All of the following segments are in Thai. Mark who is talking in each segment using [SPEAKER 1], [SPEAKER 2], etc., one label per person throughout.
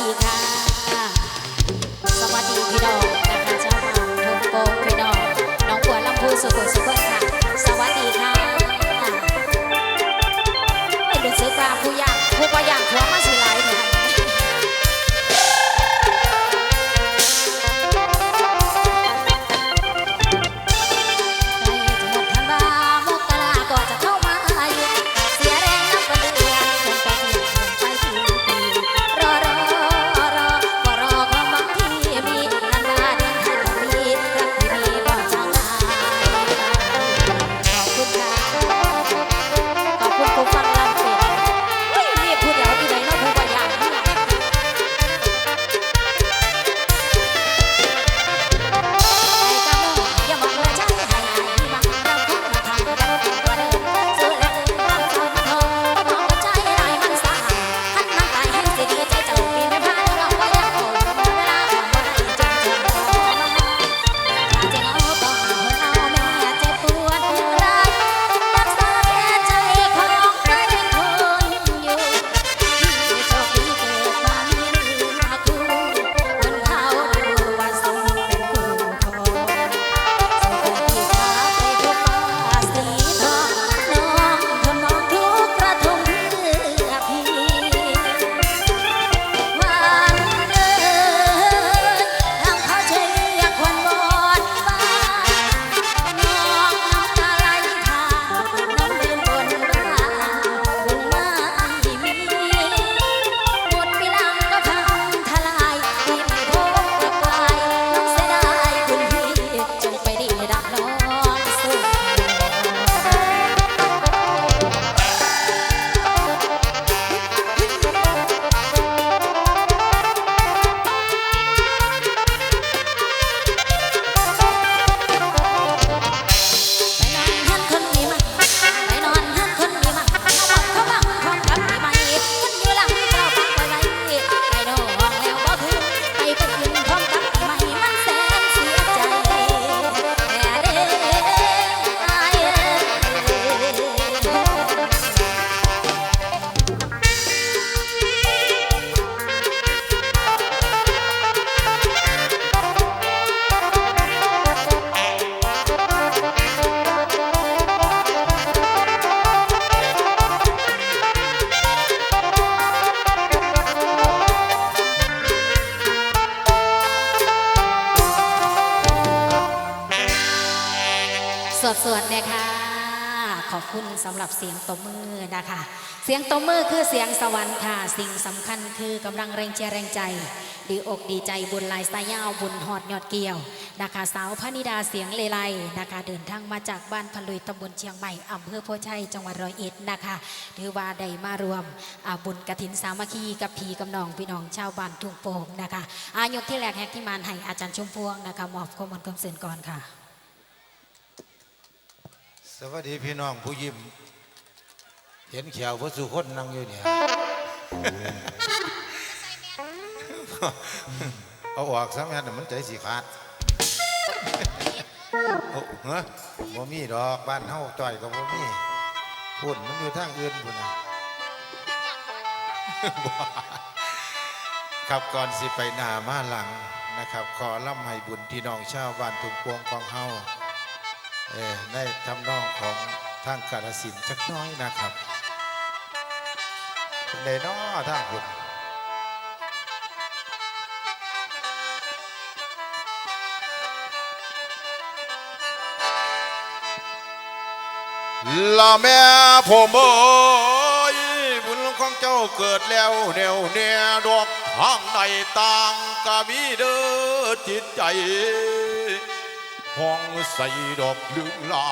[SPEAKER 1] ดีค่ะ สวดสวดๆนะคะขอบคุณสำหรับเสียงตบมือนะคะ เสียงตบมือคือเสียงสวรรค์ค่ะ สิ่งสำคัญคือกำลังแรงเชียร์แรงใจ ดีอกดีใจบุญลายสายยาวบุญหอดยอดเกี่ยวนะคะ สาวพนิดาเสียงเลไลนะคะ เดินทางมาจากบ้านพลุยตำบลเชียงใหม่อำเภอโพชัยจังหวัดร้อยเอ็ดนะคะถือว่าได้มารวมบุญกฐินสามัคคีกับพีกับน้องพี่น้องชาวบ้านทุ่งโป่งนะคะอายกที่แรกแฮกที่มานให้อาจารย์ชมพวงนะคะมอบข้อมูลความเสื่อก่อนค่ะ
[SPEAKER 2] สวัสดีพี่น้องผู้ยิ้ม เห็นเขียวพระสุคนนั่งอยู่เนี่ย เอาออกซะแม่นมันใจสิขาดโอ้เฮ้บ่มีดอกบ้านเฮาจ่อยก็บ่มีพุ่นมันอยู่ทางอื่นพุ่นนะครับก่อนสิไปหน้ามาหลังนะครับ ขอล่ำให้บุญพี่น้องชาวบ้านทุงพวงของเฮา ในทำนองของทางกาลสินธุ์จักน้อยนะครับในน้อทางคุณ
[SPEAKER 3] ละแม่ผมเอ้ยบุญของเจ้าเกิดแล้วแนวแน่ดอกทางในต่างกะมีเด้อจิตใจ ห้องใส่ดอกลึกลา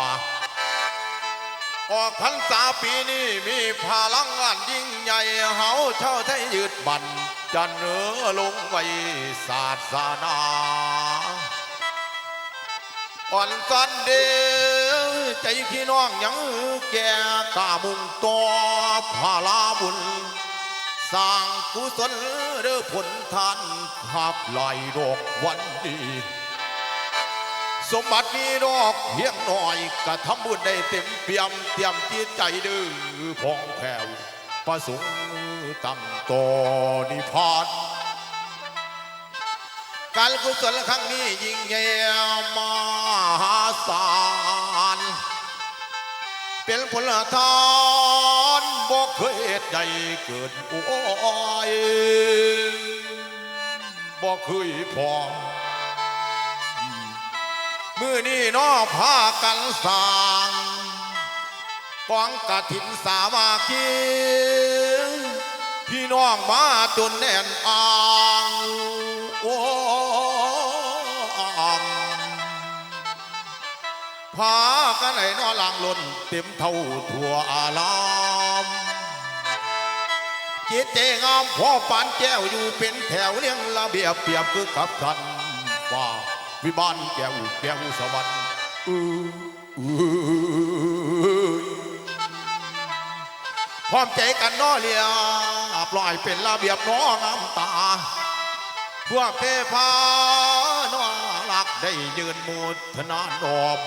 [SPEAKER 3] ออกพรรษาปีนี้มีพลังงานยิ่งใหญ่เฮาเช่าไทยยืดบันจะเหนือลงไว้ศาสนาอ่อนสันเดียวใจพี่น้องยังแก่กามุงต่อพาลาบุญสร้างกุศลเด้อผลทานภาพลายดอกวันดี สมบัติมีดอกเพียงหน่อยกระทำบุญได้เต็มเปี่ยมเตรียมจิตใจดื้อพองแผ่วประสงค์ตั้งต่อนิพพาน การกุศลครั้งนี้ยิ่งใหญ่มหาศาลเป็นผลทานบ่เคยใดเกิดโอ้ยบ่เคยพอ มือนี้น้อพากันสร้างกองกะถินสามาคีพี่น้องมาจนแน่นอ่างโอ้พากันไหนนอลางล้นเต็มเท่าทั่วอารามจิตเจงามพ่อปานแก้วอยู่เป็นแถวเลี้ยงระเบียบเปรียบคือกับทัน วิมานแก้วแก้วสวรรค์อื้ออื้อพร้อมใจกันน้อเลียปล่อยเป็นระเบียบน้องน้ำตา พวกเทพาน้อรักได้ยืนมูทนานอบ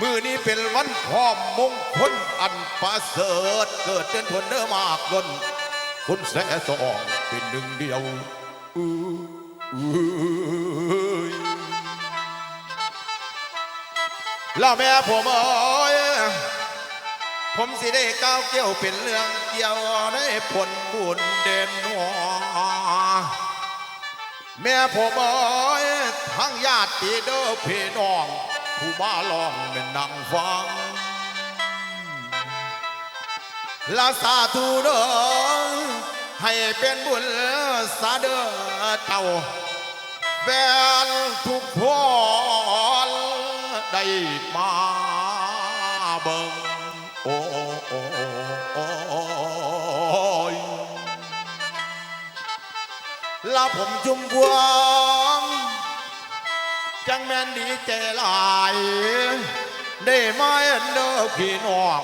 [SPEAKER 3] มือนี้เป็นวันพร้อมมงคลอันประเสริฐเกิดเป็นผลเด้อมากล้นคุณแสสองเป็นหนึ่งเดียวอื แล้วแม่ผมเอ้ยผมสิได้ก้าวเกี่ยวเป็นเรื่องเกี่ยวได้ผลบุญเด่นหัวแม่ผมเอ้ยทั้งญาติเด้อพี่น้อง ผู้มาลองเป็นนั่งฟังลาสาธุเด้อให้เป็นบุญสาเด้อเจ้า แฟนทุกคนได้มาเบิ่งโอ้โอ้โอ้โอ้ยลาผมจุ่มพวงจังแม่นดีใจหลายได้มาเห็นเด้อพี่น้อง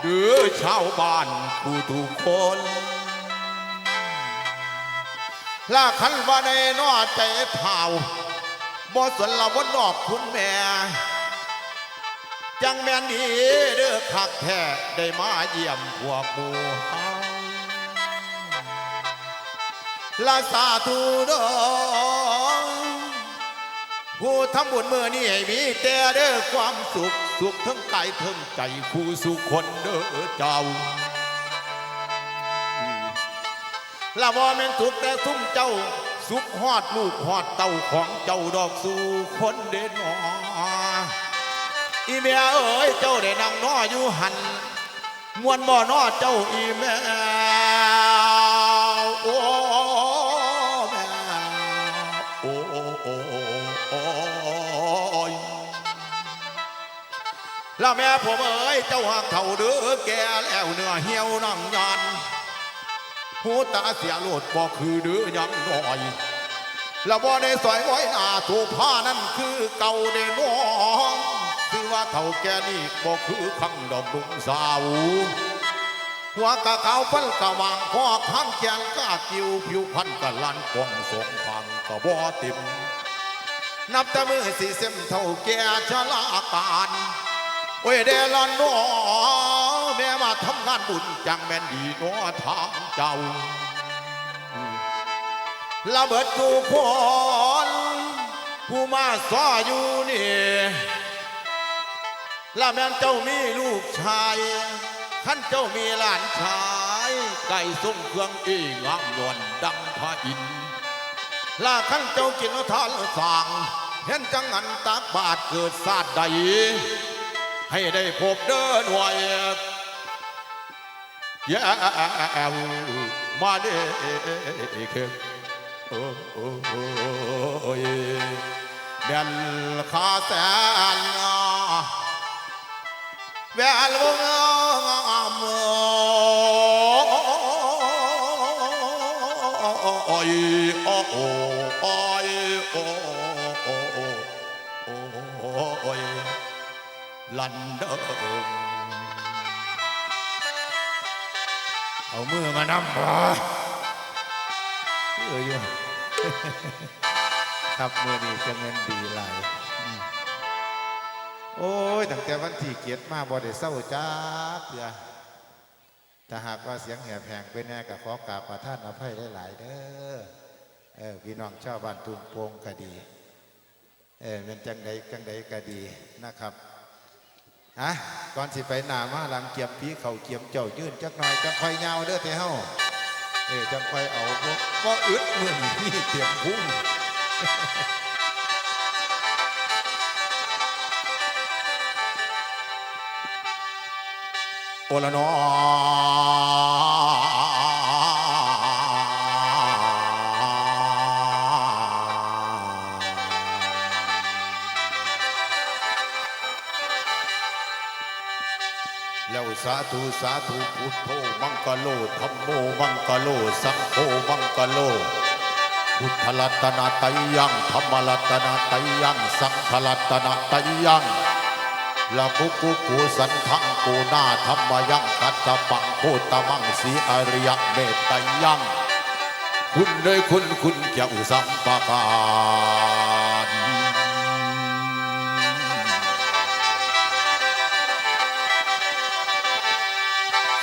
[SPEAKER 3] เดือชาวบ้านผู้ทุกคน ลาคันว่าในนอใจเท่าบ่สนละวนนอกคุณแม่ จังแม่นีเด้อคักแท้ได้มาเยี่ยมพวกหมู่เฮาลาสาธุด้อผู้ทำบุญเมื่อนี่ให้มีแต่เด้อความสุข สุขทั้งกายทั้งใจผู้สุขคนเด้อเจ้า ละว่าแม่นสุขแต่ทุ่มเจ้า สุขฮอดลูกฮอดเต้าของเจ้าดอกสู่คนเด่นออีเมียเอ้ยเจ้าได้นั่งนออยู่หันมวนบ่อนอเจ้าอีแม่โอ้แม่โอ้โอ้โอ้โอ้ยแล้วแม่ผมเอ้ยเจ้าห่างเท่าเด้อแกแล้วเนื้อเหี่ยวนั่งยาน หูตาเสียโลดบ่คือเด้อยังน้อยแล้วบ่ได้สวยไว้หน้าถูกผ้านั่นคือเก่าเดน้องคือว่าเท่าแกนี่บ่คือขังดอกดุงสาวหัวกะขาวฟันกะวางคอข้างแขนกะกิวผิวพันกะลันกวงสงพังกะบ่ติมนับแต่มือสีเส้มเท่าแก่ชะลาการโอ้ยเดลอนน้อแม่าทำงานบุญจังแม่นดีน้อทางเจ้าระเบิดกูพรผู้มาซ้ออยู่นี่ละแม่นเจ้ามีลูกชายขั้นเจ้ามีหลานชายไก่ส่งเครื่องอีงามนวลดังพระอินทร์ละขั้นเจ้ากินทานสั่งเห็นจังหันตากบาทเกิดศาสตร์ใดให้ได้พบเดินไหว แย่มาเด้เข็มโอ้โอ้โอ้ยแม่นขาแสนแวลวงมโอ้ยโอ้โอ้โอ้ยโอ้โอ้โอ้ยลันเดิม
[SPEAKER 2] เอามือมานำบ่เอออยู่ครับมือนี้จะเงินดีหลายอืมโอ้ยตั้งแต่วันที่เกียรติมาบ่ได้เศร้าจ้าเพื่อถ้าหากว่าเสียงแหบแหงไปแน่กับขอกราบประท่านอภัยหลาย ๆ เด้อเออพี่น้องชาวบ้านตุงโปงก็ดี เออเป็นจังใดจังใดก็ดีนะครับ ฮะก่อนสิไปหนามาหลังเกียมพีเขาเกียมเจ้ายื่นจักหน่อยจังคอยยาวเด้อเท่เฮาเออจังคอยเอาพวกก็อึดมือนี่เตรียมพุ่ง
[SPEAKER 3] โอละนอ สาธุสาธุพุทโธมังกโลธรรมโมมังกโล สังโฆมังกโล พุทธรัตนาไตยังธรรมรัตนาไตยัง สังฆรัตนาไตยังละกุกุกุสันทังกูนาธรรมยังกัตตะปังโคตมังสีอริยเมตยัง คุณเลยคุณคุณเจ้าสัมปการ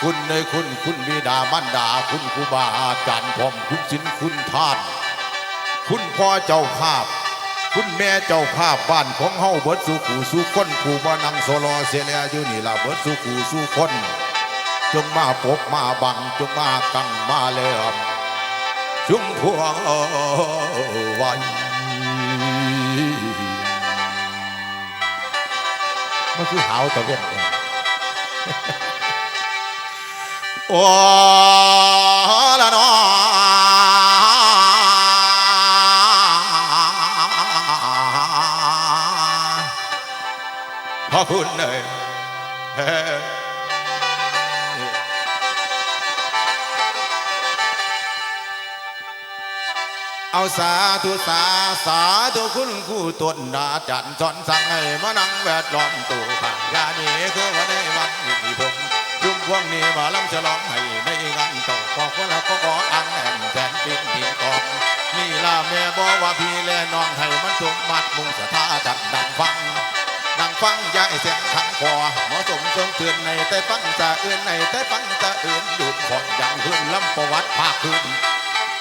[SPEAKER 3] คุณในคุณคุณบิดามันดา คุณครูบาอาจารย์พร้อมคุณสินคุณทาน คุณพ่อเจ้าภาพ คุณแม่เจ้าภาพบ้านของเฮาเบิดสู่ขู่สู่คนผู้บ่นังโซลอเสียแล้วอยู่นี่ล่ะเบิดสู่ขู่สู่คนจงมาปกมาบังจงมากังมาเลื่อมชุมพวงเอไว้
[SPEAKER 2] มันคือหาวตะเวนเอง
[SPEAKER 3] โอ้ละนอพอคุณเอ้ยเอาสาธุสาสาธุคุณครูตนดาจันสอนสั่งให้มานั่งแวดล้อมตู่ข้างยานี้คือวันในวันนี้ผม พวงนี้มาลำฉลองให้ในงานโตบอกว่าเราก็ขออันแอนแสนปินดีกองนี่ล่ะแม่บอกว่าพี่และน้องให้มันสมมัดมุงสถาจัดดังฟังดังฟังยาให้เสียงขังคอหมาะสมทรงเตือนในแต่ฟังจะเอื่นในแต่ฟังจะเอื่นดูดผ่อนย่างขึ้นลำประวัติภาคพื้น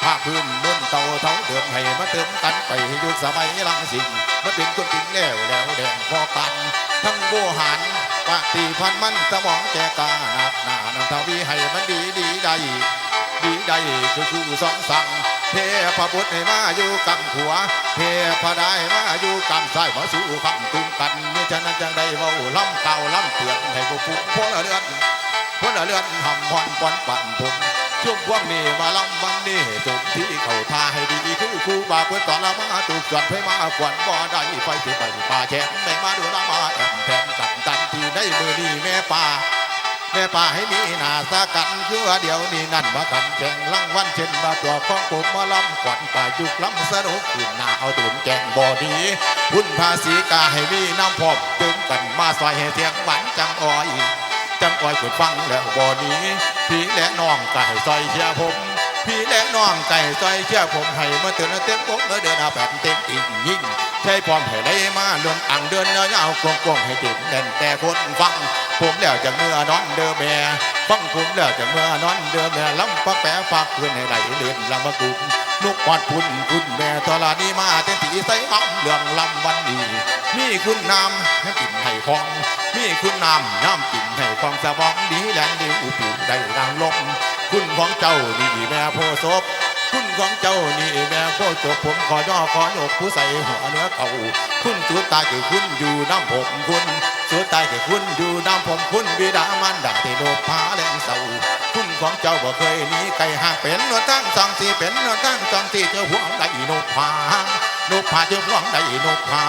[SPEAKER 3] ภาคพื้นบนเตาเท่าเดิมให้มาเติมกันไปให้ยุคสมัยลังสิงมาเป็นคนจริงแล้วแล้วแดงพอกัน ทั้งโบหัน ปฏิพันธ์มันสมองแจกาหนักหนานังทวีให้มันดีดีได้ดีได้คือคือสองสั่งเทพบุตรให้มาอยู่กำขัว เทพได้มาอยู่กำซ้ายมาสู่คำตุ้มกันเมื่ฉะนั้นจังได้เว้าล่ำเก่าล่ำเตือนให้พวกผู้พลเรือนพลเรือนหำพรปอนปั่นผมช่วงพวกนี้มาล่ำวันนี้จบที่เขาทาให้ดีคือครูบาเพื่อตอนละมาตุกจวนให้มาขวัญบ่ได้ไฟสิไปป่าแฉมได้มาดูละมาแอมแถม กันที่ได้มือนี้แม่ป่าแม่ป่าให้มีหน้าสากันคือว่าเดี๋ยวนี้นั่นมากันแข่งรางวัลเช่นมาตัวของผมมาล้ำขวัญป่าจุกล้ำสนุกขึ้นหน้าเอาตุนแกงบ่อดีพุ่นภาษีกาให้มีน้ำพอบตึงกันมาซอยให้เสียงหวานจังอ้อยจังอ้อยขุดฟังแล้วบ่อนีพี่และน้องไก่ซอยเชียผมพี่และน้องไก่ซอยเชียผมให้มาเตือนเต็มอกเมื่อเดินอาแบบเต็มอีกยิ่ง ใช่พร้อมให้ได้มาเลื่อนอ่างเดินเนื้อยาวกลวงๆให้ติดแน่นแต่คนฟังผมแล้วจากเมื่อนอนเดิมแม่ฟังผมแล้วจากเมื่อนอนเดิมแม่ลำปักแปะฝากเพื่อนให้ไหลเลื่อนลำมะกุมนุกวัดพุ่นคุณแม่ตอลานี้มาเต็มที่ใส่อ้ำเรื่องลำวันดีมีคุณนำให้ปิ่นให้คอง มีคุณนำน้ำปิ่นให้ความสมองดีแลนดีอุปิวได้ดังลมคุณของเจ้าดีแม่โพศพ คุณของเจ้านี่แม่พ่อจบผมขอย่อขอยกผู้ใส่หัวเนื้อเขาคุณสุดตายคือคุณอยู่น้ำผมคุณสุดตายคือคุณอยู่น้ำผมคุณบิดามันดาที่โลภาแรงเศร้าคุณของเจ้าบ่เคยหนีไกลห่างเป็นนวดตั้งสองสี่เป็นนวดตั้งสองสี่เจ้าหวงได้นกพานกพาเจ้าหวงได้นกพา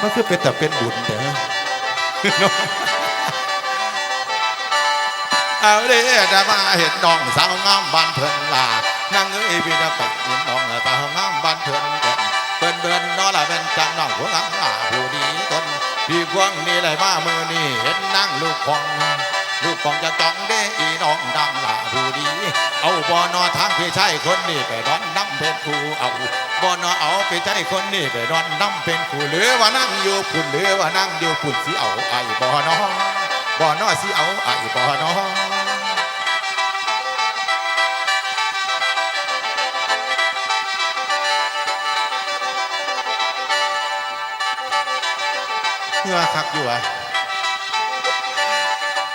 [SPEAKER 2] มันคือเป็นแต่เป็นบุญเด้อ
[SPEAKER 3] เอาเด้อมาเห็นน้องสาวงามบ้านเพิ่นลานางเอ้ยพี่จะไปเห็นน้องสาวงามบ้านเพิ่นแก่นเปิ้นเบิ่นนอละเป็นจังน้องหัวงามลาผู้ดีตนพี่พวงนี่เลยมามือนี่เห็นนางลูกของ ลูกของจะจ้องเด้อี บ่อนอทางพี่ชายคนนี้ไปร้อนน้ำเป็นครูเอาบ่อนอเอาพี่ชายคนนี้ไปร้อนน้ำเป็นครูหรือว่านั่งอยู่ปุ่นหรือว่านั่งอยู่ปุ่นสิเอาไอ้บ่อนอบ่อนอสิเอาไอ้บ่อนอ
[SPEAKER 2] เงื่อคักอยู่อะ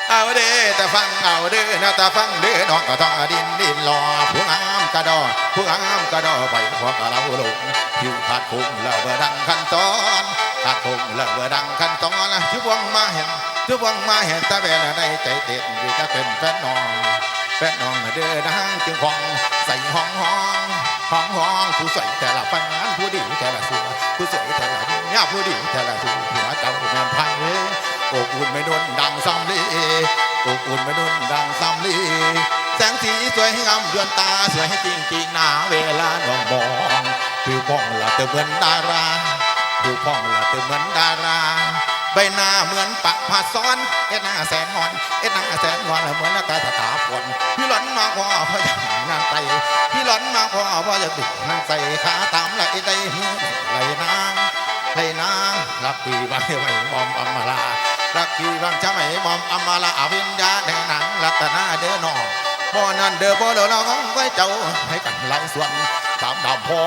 [SPEAKER 3] เอาเด้แต่ฟังเอาเด้อนะแต่ฟังเด้อน้องก็ต้องดินดินรอผู้งามกระดอผู้งามกระดอไปพวกเราหลงผิวขาดคุ้งแล้วเบอดังขั้นตอนขาดคุ้งแล้วเบอดังขั้นตอนนะทุกวังมาเห็นทุกวังมาเห็นตาเบลในใจเด็ดอยู่จะเป็นแฟนน้องแฟนน้องเด้อดังจึงของ ห้องห้องผู้ใส่แต่ละปานผู้ดีแต่ละสัวผู้สวยแต่ละเนี่ยผู้ดีแต่ละสัวหัวเจ้าแม่ไพ่อบอุ่นไม่นุ่นดังซ้ำลีอบอุ่นไม่นุ่นดังซ้ำลีแสงสีสวยให้งามดวงตาสวยให้จริงจริงหน้าเวลาน้องมองผิวพองละเตอเหมือนดาราผิวพองละเตอเหมือนดารา ใบหน้าเหมือนปะผาซ้อนเอ็ดหน้าแสนงอนเอ็ดหน้าแสนงอนเหมือนหน้าตาสถาปนพี่หลอนมาขอพ่อจะนางไตพี่หลอนมาขอพ่อจะติดนาใสขาตามไหลได้ไหลนางให้นางรักพี่บางไว้มอมอมมาลารักพี่บางจะไม่มอมอมมาลาอวิญญาในหนังรัตนาเด้อน้องบ่นั่นเด้อบ่เด้อน้องไว้เจ้าให้กันไหลส่วนตามดำพอ